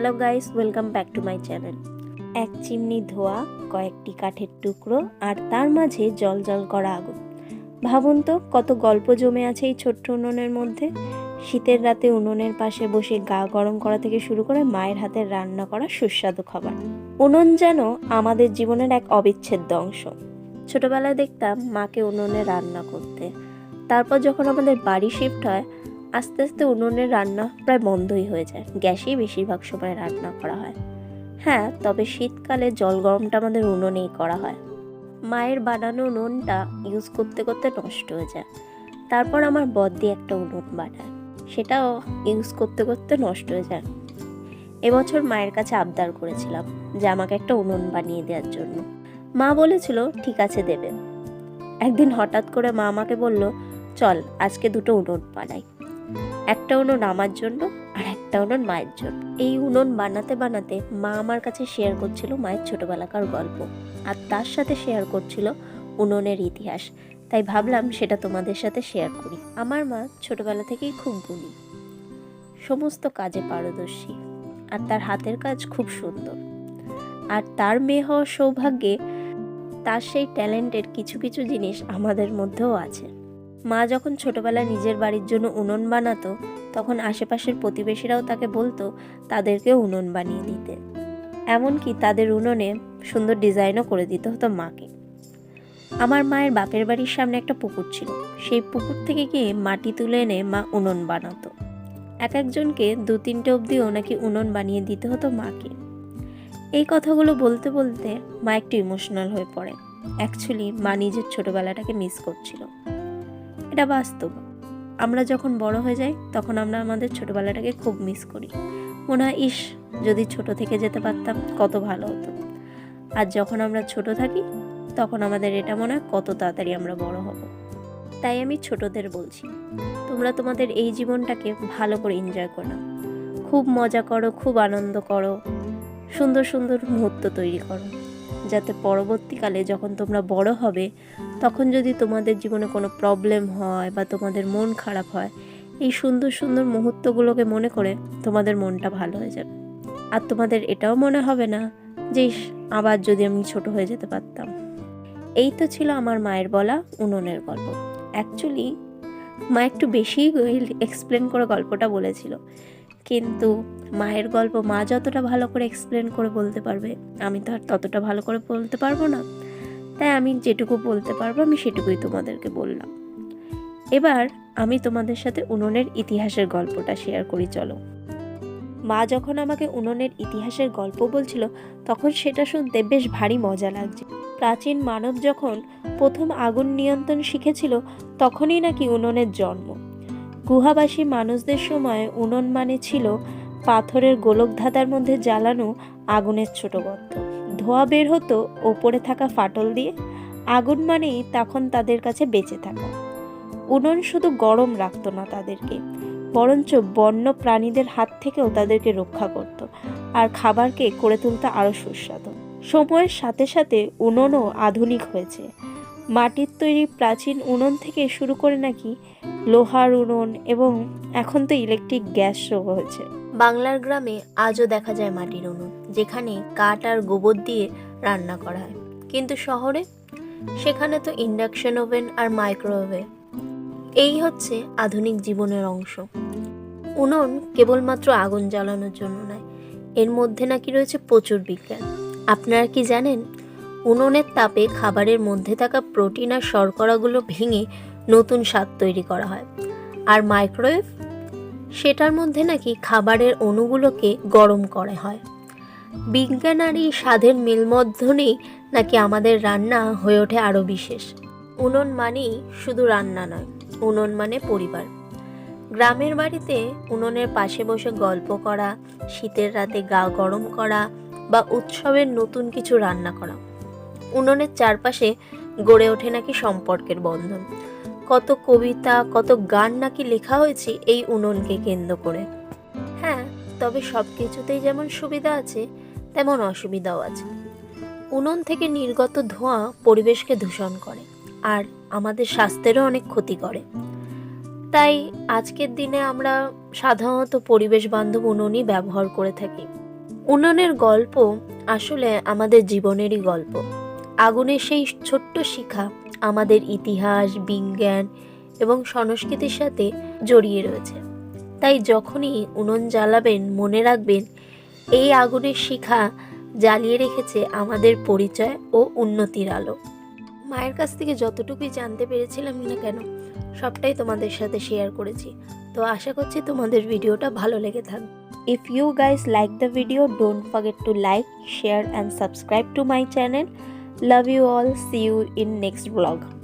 Hello guys welcome back to my channel এক chimney ধোয়া, কয়েকটি কাঠের টুকরো আর তার মাঝে জল জল করা আগুন। ভাবুন তো, কত গল্প জমে আছে এই ছোট্ট উনুনের মধ্যে। শীতের রাতে উনুনের পাশে বসে গা গরম করা থেকে শুরু করে মায়ের হাতের রান্না করা সুস্বাদু খাবার। উনুন যেন আমাদের জীবনের এক অবিচ্ছেদ্য অংশ। ছোটবেলায় দেখতাম মাকে উনুনে রান্না করতে। তারপর যখন আমাদের বাড়ি শিফট হয় আস্তে আস্তে উনুনের রান্না প্রায় বন্ধই হয়ে যায়। গ্যাসেই বেশিরভাগ সময় রান্না করা হয়। হ্যাঁ তবে শীতকালে জল গরমটা আমাদের উনুনেই করা হয়। মায়ের বানানো উনুনটা ইউজ করতে করতে নষ্ট হয়ে যায়। তারপর আমার বদ্দি একটা উনুন বানায়। সেটাও ইউজ করতে করতে নষ্ট হয়ে যায়। এবছর মায়ের কাছে আবদার করেছিলাম যে আমাকে একটা উনুন বানিয়ে দেওয়ার জন্য। মা বলেছিল, ঠিক আছে, দেবে। একদিন হঠাৎ করে মা আমাকে বলল, চল, আজকে দুটো উনুন বানাই। একটা উনুন আমার জন্য আর একটা উনুন মায়ের জন্য। এই উনুন বানাতে বানাতে মা আমার কাছে শেয়ার করছিল মায়ের ছোটবেলাকার গল্প। আর তার সাথে শেয়ার করছিল উনুনের ইতিহাস। তাই ভাবলাম সেটা তোমাদের সাথে শেয়ার করি। আমার মা ছোটবেলা থেকেই খুব গুণী। সমস্ত কাজে পারদর্শী। আর তার হাতের কাজ খুব সুন্দর। আর তার মেয়ে হওয়ার সৌভাগ্যে তার সেই ট্যালেন্টের কিছু কিছু জিনিস আমাদের মধ্যেও আছে। মা যখন ছোটবেলায় নিজের বাড়ির জন্য উনুন বানাতো, তখন আশেপাশের প্রতিবেশীরাও তাকে বলতো তাদেরকেও উনুন বানিয়ে দিতে। এমনকি তাদের উনুনে সুন্দর ডিজাইনও করে দিতে হতো মাকে। আমার মায়ের বাপের বাড়ির সামনে একটা পুকুর ছিল। সেই পুকুর থেকে গিয়ে মাটি তুলে এনে মা উনুন বানাতো। এক একজনকে দু তিনটে অবধিও নাকি উনুন বানিয়ে দিতে হতো মাকে। এই কথাগুলো বলতে বলতে মা একটু ইমোশনাল হয়ে পড়ে। অ্যাকচুয়ালি মা নিজের ছোটবেলাটাকে মিস করছিল। এটা বাস্তব। আমরা যখন বড় হয়ে যাই, তখন আমরা আমাদের ছোটবেলাটাকে খুব মিস করি। মনে হয়, ইস, যদি ছোট থেকে যেতে পারতাম, কত ভালো হতো। আর যখন আমরা ছোট থাকি, তখন আমাদের এটা মনে হয়, কত তাড়াতাড়ি আমরা বড় হব। তাই আমি ছোটদের বলছি, তোমরা তোমাদের এই জীবনটাকে ভালো করে এনজয় করো খুব মজা করো, খুব আনন্দ করো। সুন্দর সুন্দর মুহূর্ত তৈরি করো। যাতে পরবর্তীকালে যখন তোমরা বড় হবে তখন যদি তোমাদের জীবনে কোনো প্রবলেম হয় বা তোমাদের মন খারাপ হয়, এই সুন্দর সুন্দর মুহূর্তগুলোকে মনে করে তোমাদের মনটা ভালো হয়ে যাবে। আর তোমাদের এটাও মনে হবে না যে আবার যদি আমি ছোট হয়ে যেতে পারতাম। এই তো ছিল আমার মায়ের বলা উনুনের গল্প। অ্যাকচুয়ালি মা একটু বেশি এক্সপ্লেন করে গল্পটা বলেছিল। কিন্তু মায়ের গল্প মা যতটা ভালো করে এক্সপ্লেন করে বলতে পারবে, আমি তো আর ততটা ভালো করে বলতে পারব না। তাই আমি যেটুকু বলতে পারব, আমি সেটুকুই তোমাদেরকে বললাম। এবার আমি তোমাদের সাথে উনুনের ইতিহাসের গল্পটা শেয়ার করি, চলো। মা যখন আমাকে উনুনের ইতিহাসের গল্প বলছিল, তখন সেটা শুনতে বেশ ভারী মজা লাগছে। প্রাচীন মানব যখন প্রথম আগুন নিয়ন্ত্রণ শিখেছিল, তখনই নাকি উনুনের জন্ম। গুহাবাসী মানুষদের সময় উনুন মানে ছিল পাথরের গোলক ধাঁধার মধ্যে জ্বালানো আগুনের ছোট গর্ত ধোয়া বের হতো ওপরে থাকা ফাটল দিয়ে, আগুন মানেই তখন তাদের কাছে বেঁচে থাকা। উনুন শুধু গরম রাখতো না তাদেরকে, বরঞ্চ বন্য প্রাণীদের হাত থেকেও তাদেরকে রক্ষা করত আর খাবারকে করে তুলতে আরও সুস্বাদু। সময়ের সাথে সাথে উনুনও আধুনিক হয়েছে। মাটির তৈরি প্রাচীন উনুন থেকে শুরু করে নাকি লোহার উনুন এবং এখন তো ইলেকট্রিক গ্যাসও হয়েছে। বাংলার গ্রামে আজও দেখা যায় মাটির উনুন। যেখানে কাঠ আর গোবর দিয়ে রান্না করা হয়। কিন্তু শহরে? সেখানে তো ইন্ডাকশন ওভেন আর মাইক্রোওয়েভ। এই হচ্ছে আধুনিক জীবনের অংশ। উনুন কেবলমাত্র আগুন জ্বালানোর জন্য নয়, এর মধ্যে নাকি রয়েছে প্রচুর বিজ্ঞান। আপনারা কি জানেন, উনুনের তাপে খাবারের মধ্যে থাকা প্রোটিন আর শর্করাগুলো ভেঙে নতুন স্বাদ তৈরি করা হয়। আর মাইক্রোওয়েভ? সেটার মধ্যে নাকি খাবারের অণুগুলোকে গরম করা হয়। বিজ্ঞান আর এই স্বাদের মেলমধ্যনেই নাকি আমাদের রান্না হয়ে ওঠে আরও বিশেষ। উনুন মানেই শুধু রান্না নয়, উনুন মানে পরিবার। গ্রামের বাড়িতে উনুনের পাশে বসে গল্প করা, শীতের রাতে গা গরম করা বা উৎসবের নতুন কিছু রান্না করা। উনুনের চারপাশে গড়ে ওঠে নাকি সম্পর্কের বন্ধন। কত কবিতা, কত গান নাকি লেখা হয়েছে এই উনুনকে কেন্দ্র করে। তবে সব কিছুতেই যেমন সুবিধা আছে, তেমন অসুবিধাও আছে। উনুন থেকে নির্গত ধোঁয়া পরিবেশকে দূষণ করে, আর আমাদের স্বাস্থ্যেরও অনেক ক্ষতি করে। তাই আজকের দিনে আমরা সাধারণত পরিবেশ বান্ধব উনুনই ব্যবহার করে থাকি। উনুনের গল্প আসলে আমাদের জীবনেরই গল্প। আগুনের সেই ছোট্ট শিখা আমাদের ইতিহাস, বিজ্ঞান এবং সংস্কৃতির সাথে জড়িয়ে রয়েছে। তাই যখনই উনুন জ্বালাবেন মনে রাখবেন এই আগুনের শিখা জ্বালিয়ে রেখেছে আমাদের পরিচয় ও উন্নতির আলো মায়ের কাছ থেকে যতটুকুই জানতে পেরেছিলাম না কেন সবটাই তোমাদের সাথে শেয়ার করেছি তো আশা করছি তোমাদের ভিডিওটা ভালো লেগে থাকবে If you guys like the video, don't forget to like, share and subscribe to my channel. Love you all. See you in next vlog.